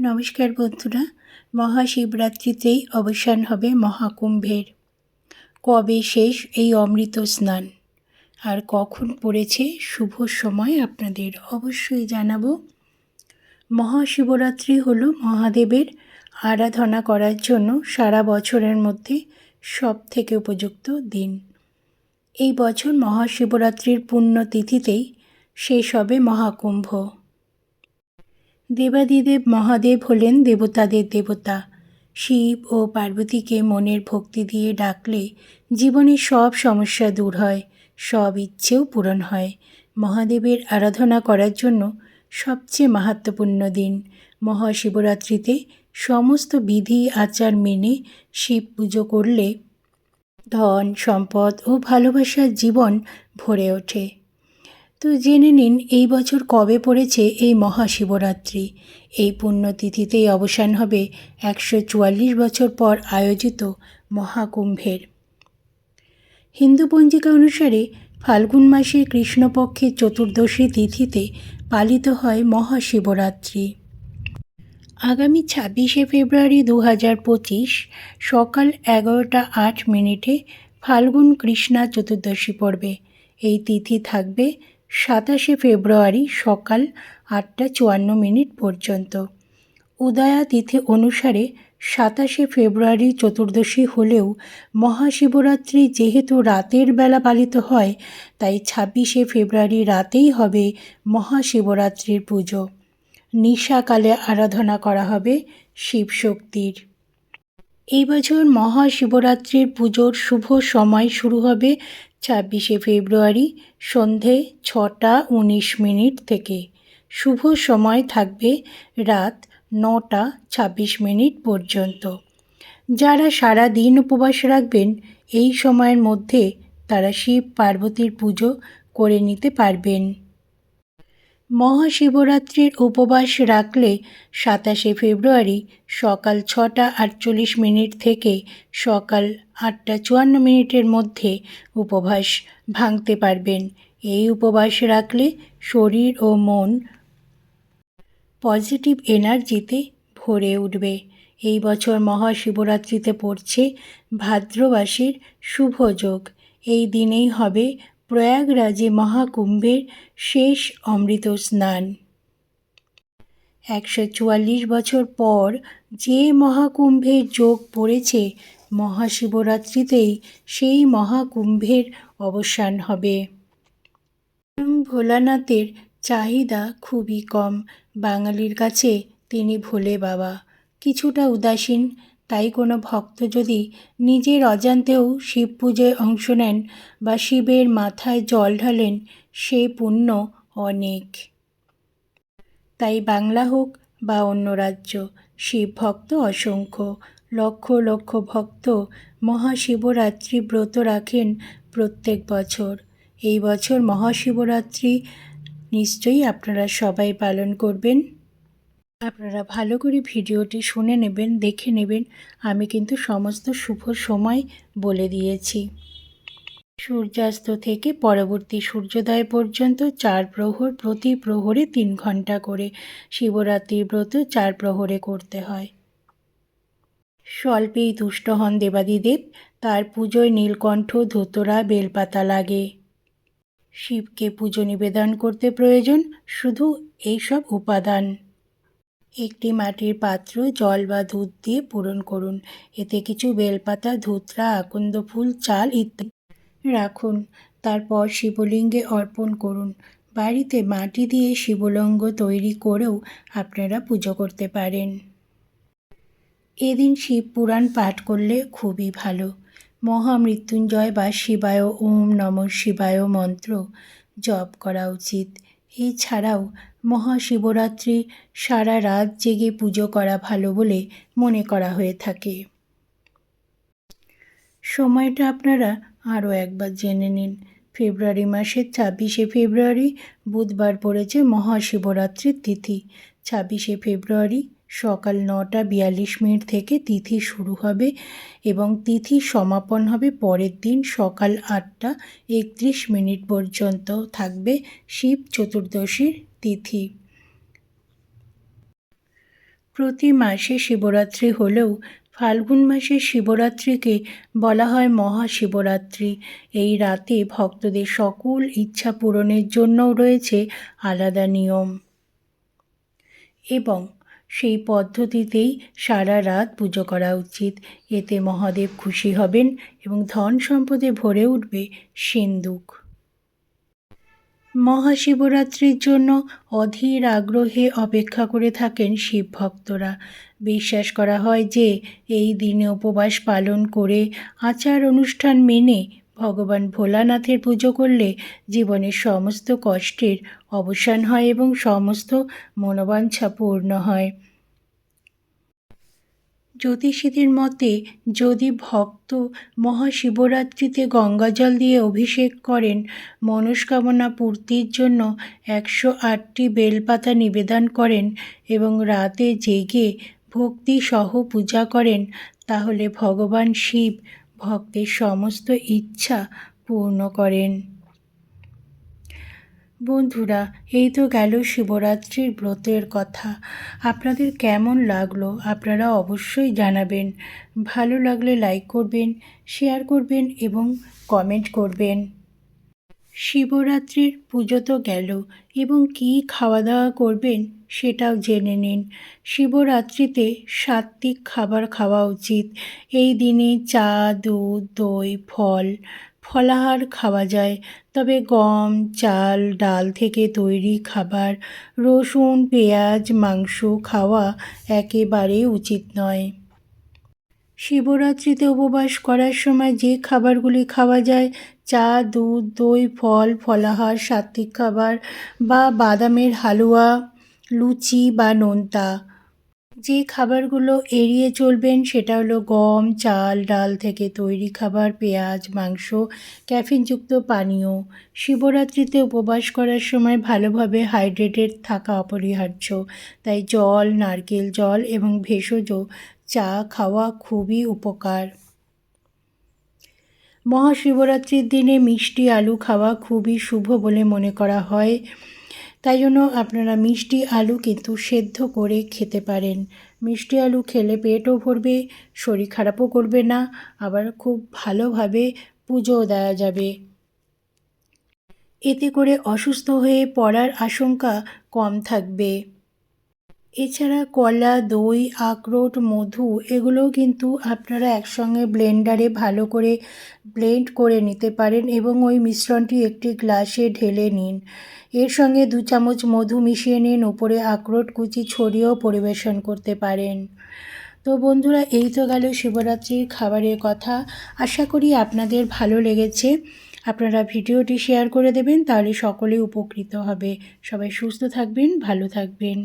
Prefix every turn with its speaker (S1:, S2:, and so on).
S1: নমস্কার বন্ধুরা, মহাশিবরাত্রিতেই অবসান হবে মহাকুম্ভের। কবে শেষ এই অমৃত স্নান? আর কখন পড়েছে শুভ সময় আপনাদের অবশ্যই জানাব। মহাশিবরাত্রি হল মহাদেবের আরাধনা করার জন্য সারা বছরের মধ্যে সব থেকে উপযুক্ত দিন। এই বছর মহাশিবরাত্রির পুণ্যতিথিতেই শেষ হবে মহাকুম্ভ। দেবাদিদেব মহাদেব হলেন দেবতাদের দেবতা। শিব ও পার্বতীকে মনের ভক্তি দিয়ে ডাকলে জীবনের সব সমস্যা দূর হয়, সব ইচ্ছেও পূরণ হয়। মহাদেবের আরাধনা করার জন্য সবচেয়ে মাহাত্মপূর্ণ দিন। মহাশিবরাত্রিতে সমস্ত বিধি আচার মেনে শিব পুজো করলে ধন, সম্পদ ও ভালোবাসার জীবন ভরে ওঠে। তো জেনে নিন, এই বছর কবে পড়েছে এই মহাশিবরাত্রি? এই পুণ্যতিথিতেই অবসান হবে একশো চুয়াল্লিশ বছর পর আয়োজিত মহাকুম্ভের। হিন্দু পঞ্জিকা অনুসারে ফাল্গুন মাসের কৃষ্ণপক্ষের চতুর্দশী তিথিতে পালিত হয় মহাশিবরাত্রি। আগামী ছাব্বিশে ফেব্রুয়ারি দু হাজার পঁচিশ সকাল এগারোটা আট মিনিটে ফাল্গুন কৃষ্ণা চতুর্দশী পড়বে। এই তিথি থাকবে সাতাশে ফেব্রুয়ারি সকাল আটটা চুয়ান্ন মিনিট পর্যন্ত। উদয়া তিথি অনুসারে সাতাশে ফেব্রুয়ারি চতুর্দশী হলেও মহাশিবরাত্রি যেহেতু রাতের বেলা পালিত হয়, তাই ছাব্বিশে ফেব্রুয়ারি রাতেই হবে মহাশিবরাত্রির পুজো। নিশাকালে আরাধনা করা হবে শিবশক্তির। এই বছর মহাশিবরাত্রির পুজোর শুভ সময় শুরু হবে ছাব্বিশে ফেব্রুয়ারি সন্ধে ছটা উনিশ মিনিট থেকে। শুভ সময় থাকবে রাত নটা ছাব্বিশ মিনিট পর্যন্ত। যারা সারা দিন উপবাস রাখবেন, এই সময়ের মধ্যে তারা শিব পার্বতীর পুজো করে নিতে পারবেন। মহাশিবরাত্রির উপবাস রাখলে সাতাশে ফেব্রুয়ারি সকাল ছটা আটচল্লিশ মিনিট থেকে সকাল আটটা চুয়ান্ন মিনিটের মধ্যে উপবাস ভাঙতে পারবেন। এই উপবাস রাখলে শরীর ও মন পজিটিভ এনার্জিতে ভরে উঠবে। এই বছর মহাশিবরাত্রিতে পড়ছে ভাদ্রবাসীর শুভ যোগ। এই দিনেই হবে প্রয়াগরাজে মহাকুম্ভের শেষ অমৃত স্নান। একশো চুয়াল্লিশ বছর পর যে মহাকুম্ভের যোগ পড়েছে, মহাশিবরাত্রিতেই সেই মহাকুম্ভের অবসান হবে। ভোলানাথের চাহিদা খুবই কম। বাঙালির কাছে তিনি ভোলে বাবা। কিছুটা উদাসীন তাই কোনো ভক্ত যদি নিজের অজান্তেও শিব পুজোয় অংশ নেন বা শিবের মাথায় জল ঢালেন, সে পুণ্য অনেক। তাই বাংলা হোক বা অন্য রাজ্য, শিব ভক্ত অসংখ্য। লক্ষ লক্ষ ভক্ত মহাশিবরাত্রি ব্রত রাখেন প্রত্যেক বছর। এই বছর মহাশিবরাত্রি নিশ্চয়ই আপনারা সবাই পালন করবেন। আপনারা ভালো করে ভিডিওটি শুনে নেবেন, দেখে নেবেন। আমি কিন্তু সমস্ত শুভ সময় বলে দিয়েছি। সূর্যাস্ত থেকে পরবর্তী সূর্যোদয় পর্যন্ত চার প্রহর, প্রতি প্রহরে তিন ঘণ্টা করে শিবরাত্রির ব্রত চার প্রহরে করতে হয়। স্বল্পেই তুষ্ট হন দেবাদিদেব। তার পুজোয় নীলকণ্ঠ, ধুতরা, বেলপাতা লাগে। শিবকে পুজো নিবেদন করতে প্রয়োজন। শুধু এইসব উপাদান। একটি মাটির পাত্র জল বা দুধ দিয়ে পূরণ করুন। এতে কিছু বেলপাতা, ধুতরা, আকন্দ ফুল, চাল ইত্যাদি রাখুন। তারপর শিবলিঙ্গে অর্পণ করুন। বাড়িতে মাটি দিয়ে শিবলিঙ্গ তৈরি করেও আপনারা পুজো করতে পারেন। এদিন শিব পুরাণ পাঠ করলে খুবই ভালো। মহামৃত্যুঞ্জয় বা শিবায় ওম নম শিবায় মন্ত্র জপ করা উচিত। এছাড়াও মহাশিবরাত্রি, সারা রাত জেগে পুজো করা ভালো বলে মনে করা হয়ে থাকে। সময়টা আপনারা আরও একবার জেনে নিন। ফেব্রুয়ারি মাসের ছাব্বিশে ফেব্রুয়ারি, বুধবার পড়েছে মহাশিবরাত্রির তিথি। ছাব্বিশে ফেব্রুয়ারি সকাল নটা বিয়াল্লিশ মিনিট থেকে তিথি শুরু হবে এবং তিথি সমাপন হবে পরের দিন সকাল আটটা একত্রিশ মিনিট পর্যন্ত থাকবে শিব চতুর্দশীর তিথি। প্রতি মাসে শিবরাত্রি হলেও ফাল্গুন মাসের শিবরাত্রিকে বলা হয় মহাশিবরাত্রি। এই রাতে ভক্তদের সকল ইচ্ছা পূরণের জন্যও রয়েছে আলাদা নিয়ম। এবং সেই পদ্ধতিতেই সারা রাত পুজো করা উচিত। এতে মহাদেব খুশি হবেন এবং ধন সম্পদে ভরে উঠবে সিন্দুক মহাশিবরাত্রির জন্য অধীর আগ্রহে অপেক্ষা করে থাকেন শিব ভক্তরা। বিশ্বাস করা হয় যে, এই দিনে উপবাস পালন করে আচার অনুষ্ঠান মেনে ভগবান ভোলানাথের পুজো করলে জীবনের সমস্ত কষ্টের অবসান হয় এবং সমস্ত মনোবাঞ্ছা পূর্ণ হয়। জ্যোতিষীদের মতে, যদি ভক্ত মহাশিবরাত্রিতে গঙ্গাজল দিয়ে অভিষেক করেন, মনস্কামনা পূর্তির জন্য একশো আটটি বেলপাতা নিবেদন করেন এবং রাতে জেগে ভক্তি সহ পূজা করেন, তাহলে ভগবান শিব ভক্তের সমস্ত ইচ্ছা পূর্ণ করেন। বন্ধুরা, এই তো গেল শিবরাত্রির ব্রতের কথা। আপনাদের কেমন লাগল আপনারা অবশ্যই জানাবেন। ভালো লাগলে লাইক করবেন, শেয়ার করবেন এবং কমেন্ট করবেন। শিবরাত্রির পুজো তো গেল, এবং কি খাওয়া দাওয়া করবেন সেটাও জেনে নিন। শিবরাত্রিতে সাত্ত্বিক খাবার খাওয়া উচিত। এই দিনে চা, দুধ, দই, ফল, ফলাহার খাওয়া যায়। তবে গম, চাল, ডাল থেকে তৈরি খাবার, রসুন, পেঁয়াজ, মাংস খাওয়া একেবারেই উচিত নয়। শিবরাত্রিতে উপবাস করার সময় যে খাবারগুলি খাওয়া যায়, চা, দুধ, দই, ফল, ফলাহার, সাত্ত্বিক খাবার বা বাদামের হালুয়া লুচি বা নোনতা। যে খাবারগুলো এড়িয়ে চলবেন সেটা হলো গম, চাল, ডাল থেকে তৈরি খাবার, পেঁয়াজ, মাংস, ক্যাফিনযুক্ত পানীয়। শিবরাত্রিতে উপবাস করার সময় ভালোভাবে হাইড্রেটেড থাকা অপরিহার্য। তাই জল, নারকেল জল এবং ভেষজ চা খাওয়া খুবই উপকার। মহাশিবরাত্রির দিনে মিষ্টি আলু খাওয়া খুবই শুভ বলে মনে করা হয়। তাই জন্য আপনারা মিষ্টি আলু কিন্তু সেদ্ধ করে খেতে পারেন। মিষ্টি আলু খেলে পেটও ভরবে, শরীর খারাপও করবে না, আবার খুব ভালোভাবে পুজোও দেওয়া যাবে। এতে করে অসুস্থ হয়ে পড়ার আশঙ্কা কম থাকবে। এছাড়া কলা, দই, আখরোট, মধু এগুলোও কিন্তু আপনারা একসঙ্গে ব্লেন্ডারে ভালো করে ব্লেন্ড করে নিতে পারেন এবং ওই মিশ্রণটি একটি গ্লাসে ঢেলে নিন। এর সঙ্গে দু চামচ মধু মিশিয়ে নিন উপরে আখরোট, কুচি ছড়িয়েও পরিবেশন করতে পারেন। তো বন্ধুরা, এই তো গেল শিবরাত্রির খাবারের কথা। আশা করি আপনাদের ভালো লেগেছে। আপনারা ভিডিওটি শেয়ার করে দেবেন, তাহলে সকলেই উপকৃত হবে। সবাই সুস্থ থাকবেন, ভালো থাকবেন।